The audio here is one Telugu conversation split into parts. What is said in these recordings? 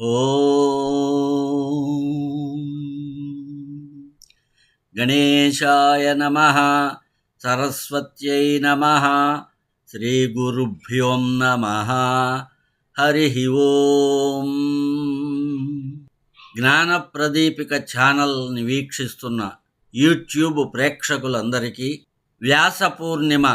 ఓం గణేశాయ నమ సరస్వత్యై నమ శ్రీగురుభ్యో నమ హరి ఓం జ్ఞానప్రదీపిక ఛానల్ని వీక్షిస్తున్న యూట్యూబ్ ప్రేక్షకులందరికీ వ్యాస పూర్ణిమ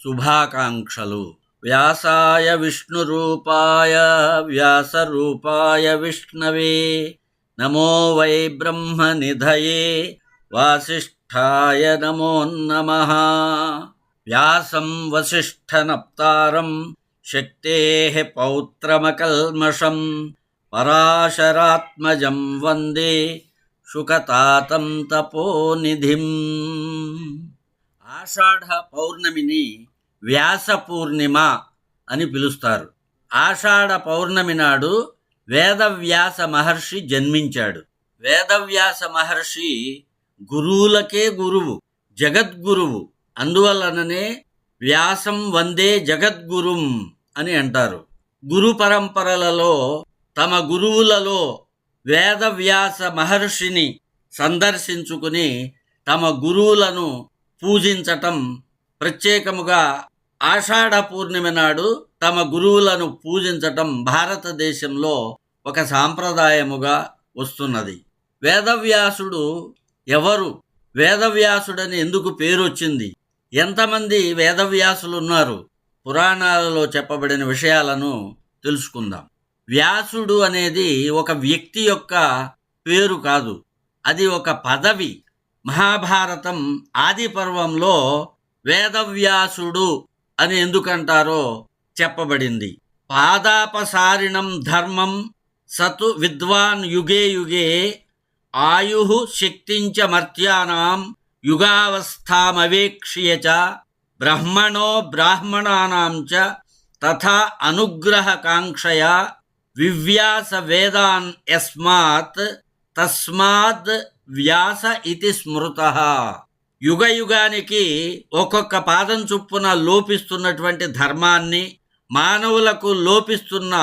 శుభాకాంక్షలు. వ్యాసాయ విష్ణురూపాయ వ్యాసరూపాయ విష్ణవే. నమో వై బ్రహ్మనిధయే. వాసిష్ఠాయ నమో నమ. వ్యాసం వసిష్ఠనప్తారం శక్తే పౌత్రమకల్మషం పరాశరాత్మజం వందే శుకతాతం తపోనిధిం. ఆషాఢ పౌర్ణమిని వ్యాస పూర్ణిమ అని పిలుస్తారు. ఆషాఢ పౌర్ణమి నాడు వేదవ్యాస మహర్షి జన్మించాడు. వేదవ్యాస మహర్షి గురువులకే గురువు జగద్గురువు. అందువలననే వ్యాసం వందే జగద్గురుం అని అంటారు. గురు పరంపరలలో తమ గురువులలో వేదవ్యాస మహర్షిని సందర్శించుకుని తమ గురువులను పూజించటం ప్రత్యేకముగా ఆషాఢ పూర్ణిమ నాడు తమ గురువులను పూజించటం భారతదేశంలో ఒక సాంప్రదాయముగా వస్తున్నది. వేదవ్యాసుడు ఎవరు? వేదవ్యాసుడని ఎందుకు పేరు వచ్చింది ఎంతమంది వేదవ్యాసులు ఉన్నారు పురాణాలలో చెప్పబడిన విషయాలను తెలుసుకుందాం. వ్యాసుడు అనేది ఒక వ్యక్తి యొక్క పేరు కాదు. అది ఒక పదవి. మహాభారతం ఆది పర్వంలో వేదవ్యాసుడు అని ఎందుకంటారో చెప్పబడింది. పాదాపసారిణం ధర్మం సతు విద్వాన్ యుగే యుగే ఆయు శక్తించ మర్త్యానాం యుగావస్థామవేక్ష్య చ బ్రహ్మణో బ్రాహ్మణానాం చ తథా అనుగ్రహకాంక్షయా వివ్యాస వేదాన్ యస్మాత్ తస్మాద్ వ్యాస ఇది స్మృత. యుగ యుగానికి ఒక్కొక్క పాదం చొప్పున లోపిస్తున్నటువంటి ధర్మాన్ని మానవులకు లోపిస్తున్న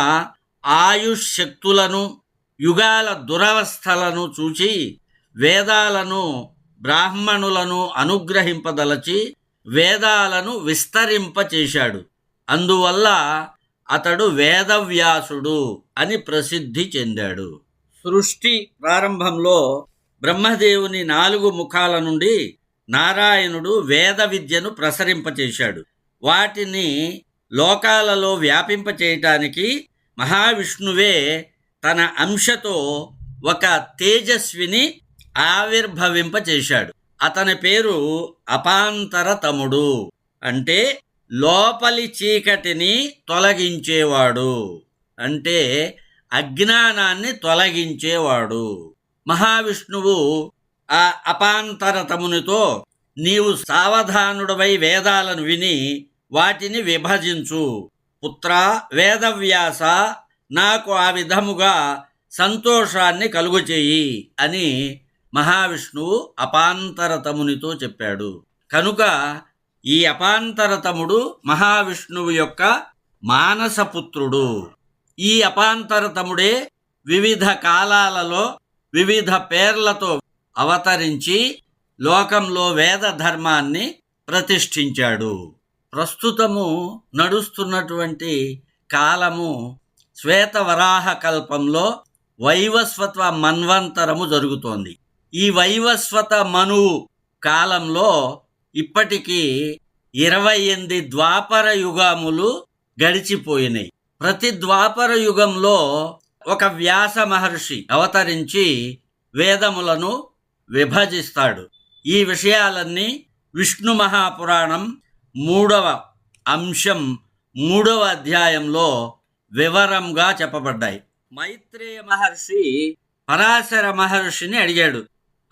ఆయుష్ శక్తులను యుగాల దురవస్థలను చూచి వేదాలను బ్రాహ్మణులను అనుగ్రహింపదలచి వేదాలను విస్తరింపచేశాడు. అందువల్ల అతడు వేదవ్యాసుడు అని ప్రసిద్ధి చెందాడు. సృష్టి ప్రారంభంలో బ్రహ్మదేవుని నాలుగు ముఖాల నుండి నారాయణుడు వేద విద్యను ప్రసరింపచేశాడు. వాటిని లోకాలలో వ్యాపింపచేయటానికి మహావిష్ణువే తన అంశతో ఒక తేజస్విని ఆవిర్భవింపచేశాడు. అతని పేరు అపాంతరతముడు అంటే లోపలి చీకటిని తొలగించేవాడు. అంటే అజ్ఞానాన్ని తొలగించేవాడు. మహావిష్ణువు ఆ అపాంతరతమునితో నీవు సావధానుడవై వేదాలను విని వాటిని విభజించు. పుత్ర వేదవ్యాస నాకు ఆ విధముగా సంతోషాన్ని కలుగుచేయి అని మహావిష్ణువు అపాంతరతమునితో చెప్పాడు. కనుక ఈ అపాంతరతముడు మహావిష్ణువు యొక్క మానసపుత్రుడు. ఈ అపాంతరతముడే వివిధ కాలాలలో వివిధ పేర్లతో అవతరించి లోకంలో వేద ధర్మాన్ని ప్రతిష్ఠించాడు. ప్రస్తుతము నడుస్తున్నటువంటి కాలము శ్వేతవరాహ కల్పంలో వైవస్వత మన్వంతరము జరుగుతోంది. ఈ వైవస్వత మనువు కాలంలో ఇప్పటికీ ఇరవై ఎనిమిది ద్వాపర యుగములు గడిచిపోయినాయి ప్రతి ద్వాపర యుగంలో ఒక వ్యాస మహర్షి అవతరించి వేదములను విభజిస్తాడు. ఈ విషయాలన్నీ విష్ణు మహాపురాణం మూడవ అంశం మూడవ అధ్యాయంలో వివరంగా చెప్పబడ్డాయి. మైత్రేయ మహర్షి పరాశర మహర్షిని అడిగాడు.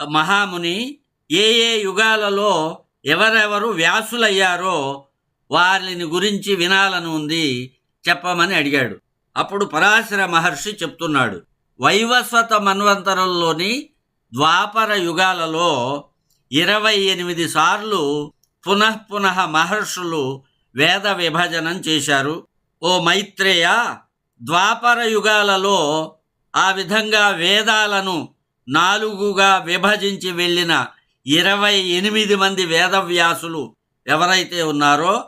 మహాముని ఏ ఏ యుగాలలో ఎవరెవరు వ్యాసులయ్యారో వారిని గురించి వినాలని ఉంది చెప్పమని అడిగాడు. అప్పుడు పరాశర మహర్షి చెప్తున్నాడు. వైవస్వత మన్వంతరంలోని ద్వాపర యుగాలలో ఇరవై ఎనిమిది సార్లు పునఃపునః మహర్షులు వేద విభజనం చేశారు. ఓ మైత్రేయ ద్వాపర యుగాలలో ఆ విధంగా వేదాలను నాలుగుగా విభజించి వెళ్ళిన ఇరవై ఎనిమిది మంది వేదవ్యాసులు ఎవరైతే ఉన్నారో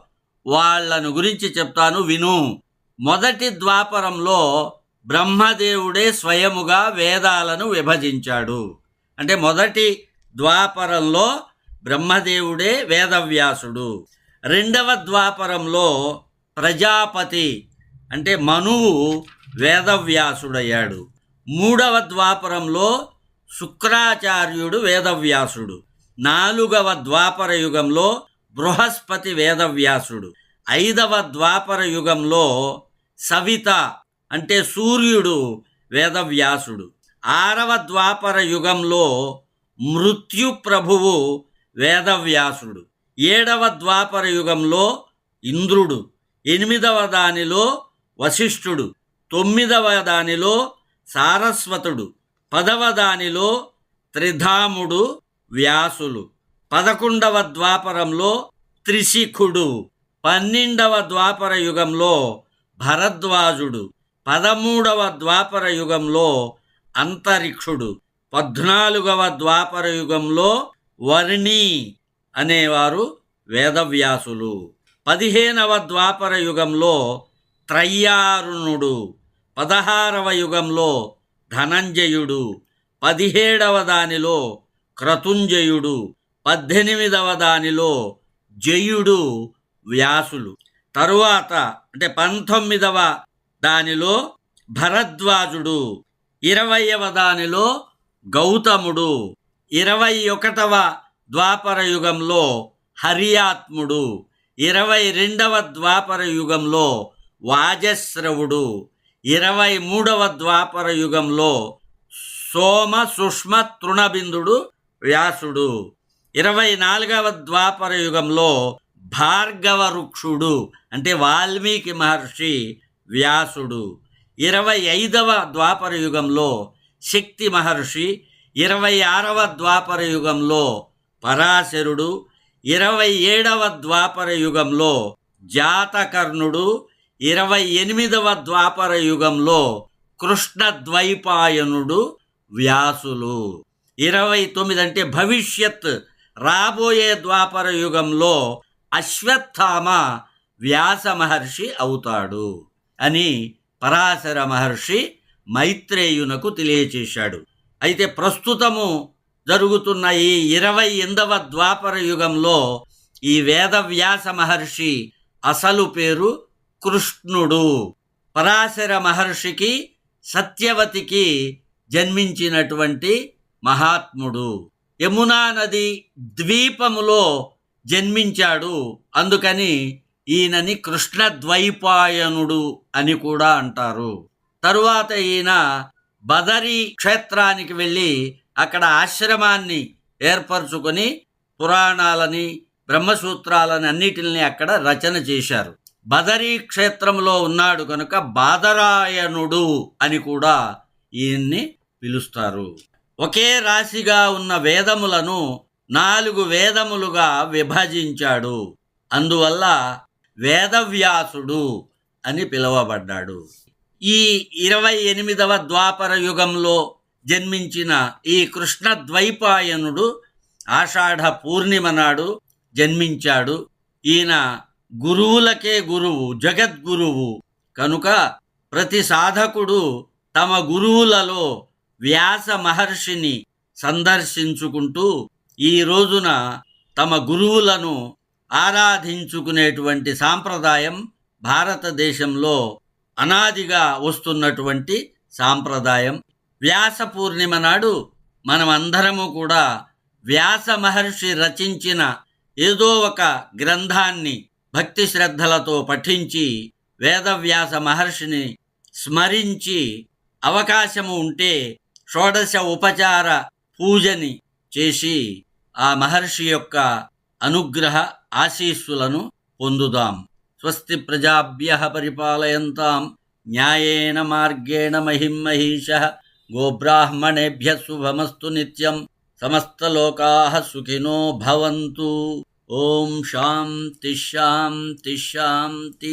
వాళ్ళను గురించి చెప్తాను విను. మొదటి ద్వాపరంలో బ్రహ్మదేవుడే స్వయముగా వేదాలను విభజించాడు. అంటే మొదటి ద్వాపరంలో బ్రహ్మదేవుడే వేదవ్యాసుడు. రెండవ ద్వాపరంలో ప్రజాపతి అంటే మనువు వేదవ్యాసుడయ్యాడు. మూడవ ద్వాపరంలో శుక్రాచార్యుడు వేదవ్యాసుడు. నాలుగవ ద్వాపర యుగంలో బృహస్పతి వేదవ్యాసుడు. ఐదవ ద్వాపర యుగంలో సవిత అంటే సూర్యుడు వేదవ్యాసుడు. ఆరవ ద్వాపర యుగంలో మృత్యు ప్రభువు వేదవ్యాసుడు. ఏడవ ద్వాపర యుగంలో ఇంద్రుడు. ఎనిమిదవ దానిలో వశిష్ఠుడు. తొమ్మిదవ దానిలో సారస్వతుడు. పదవ దానిలో త్రిధాముడు వ్యాసులు. పదకొండవ ద్వాపరంలో త్రిశిఖుడు. పన్నెండవ ద్వాపర యుగంలో భరద్వాజుడు. పదమూడవ ద్వాపర యుగంలో అంతరిక్షుడు. పద్నాలుగవ ద్వాపర యుగంలో వర్ణి అనేవారు వేదవ్యాసులు. పదిహేనవ ద్వాపర యుగంలో త్రయ్యారుణుడు. పదహారవ యుగంలో ధనంజయుడు. పదిహేడవ దానిలో క్రతుంజయుడు. పద్దెనిమిదవ దానిలో జయుడు వ్యాసులు. తరువాత అంటే పంతొమ్మిదవ దానిలో భరద్వాజుడు. ఇరవయవ దానిలో గౌతముడు ఇరవై ఒకటవ ద్వాపర యుగంలో హరియాత్ముడు ఇరవై రెండవ ద్వాపర యుగంలో వాజశ్రవుడు ఇరవై మూడవ ద్వాపర యుగంలో సోమ సుష్మ తృణబిందుడు వ్యాసుడు ఇరవై నాలుగవ ద్వాపర యుగంలో భార్గవ వృక్షుడు అంటే వాల్మీకి మహర్షి వ్యాసుడు ఇరవై ఐదవ ద్వాపర యుగంలో శక్తి మహర్షి ఇరవై ఆరవ ద్వాపర యుగంలో పరాశరుడు ఇరవై ఏడవ ద్వాపర యుగంలో జాతకర్ణుడు ఇరవై ఎనిమిదవ ద్వాపర యుగంలో కృష్ణద్వైపాయనుడు వ్యాసులు. ఇరవై తొమ్మిది అంటే భవిష్యత్ రాబోయే ద్వాపర యుగంలో అశ్వత్థామ వ్యాస మహర్షి అవుతాడు అని పరాశర మహర్షి మైత్రేయునకు తెలియచేశాడు. అయితే ప్రస్తుతము జరుగుతున్న ఈ ఇరవై ఎనిమిదవ ద్వాపర యుగంలో ఈ వేదవ్యాస మహర్షి అసలు పేరు కృష్ణుడు. పరాశర మహర్షికి సత్యవతికి జన్మించినటువంటి మహాత్ముడు. యమునా నది ద్వీపములో జన్మించాడు. అందుకని ఈయనని కృష్ణ ద్వైపాయనుడు అని కూడా అంటారు. తరువాత ఈయన బదరి క్షేత్రానికి వెళ్ళి అక్కడ ఆశ్రమాన్ని ఏర్పరచుకొని పురాణాలని బ్రహ్మసూత్రాలని అన్నిటిని అక్కడ రచన చేశారు. బదరీ క్షేత్రంలో ఉన్నాడు కనుక బాదరాయణుడు అని కూడా ఈయన్ని పిలుస్తారు. ఒకే రాశిగా ఉన్న వేదములను నాలుగు వేదములుగా విభజించాడు. అందువల్ల వేదవ్యాసుడు అని పిలువబడ్డాడు. ఈ ఇరవై ఎనిమిదవ ద్వాపర యుగంలో జన్మించిన ఈ కృష్ణ ద్వైపాయనుడు ఆషాఢ పూర్ణిమ నాడు జన్మించాడు. ఈయన గురువులకే గురువు జగద్గురువు. కనుక ప్రతి సాధకుడు తమ గురువులలో వ్యాస మహర్షిని సందర్శించుకుంటూ ఈ రోజున తమ గురువులను ఆరాధించుకునేటువంటి సాంప్రదాయం భారతదేశంలో అనాదిగా వస్తున్నటువంటి సాంప్రదాయం. వ్యాస పూర్ణిమ నాడు మనమందరము కూడా వ్యాస మహర్షి రచించిన ఏదో ఒక గ్రంథాన్ని భక్తి శ్రద్ధలతో పఠించి వేదవ్యాస మహర్షిని స్మరించి అవకాశము ఉంటే షోడశ ఉపచార పూజని చేసి ఆ మహర్షి యొక్క అనుగ్రహ ఆశీస్సులను పొందుదాం. స్వస్తి ప్రజాభ్య పరిపాలయంతాం. న్యాయేన మార్గేణ మహిం మహిష గోబ్రాహ్మణేభ్య శుభమస్తు నిత్యం. సమస్తలోకా సుఖినో భవంతు. ఓం శాంతి శాంతి శాంతి.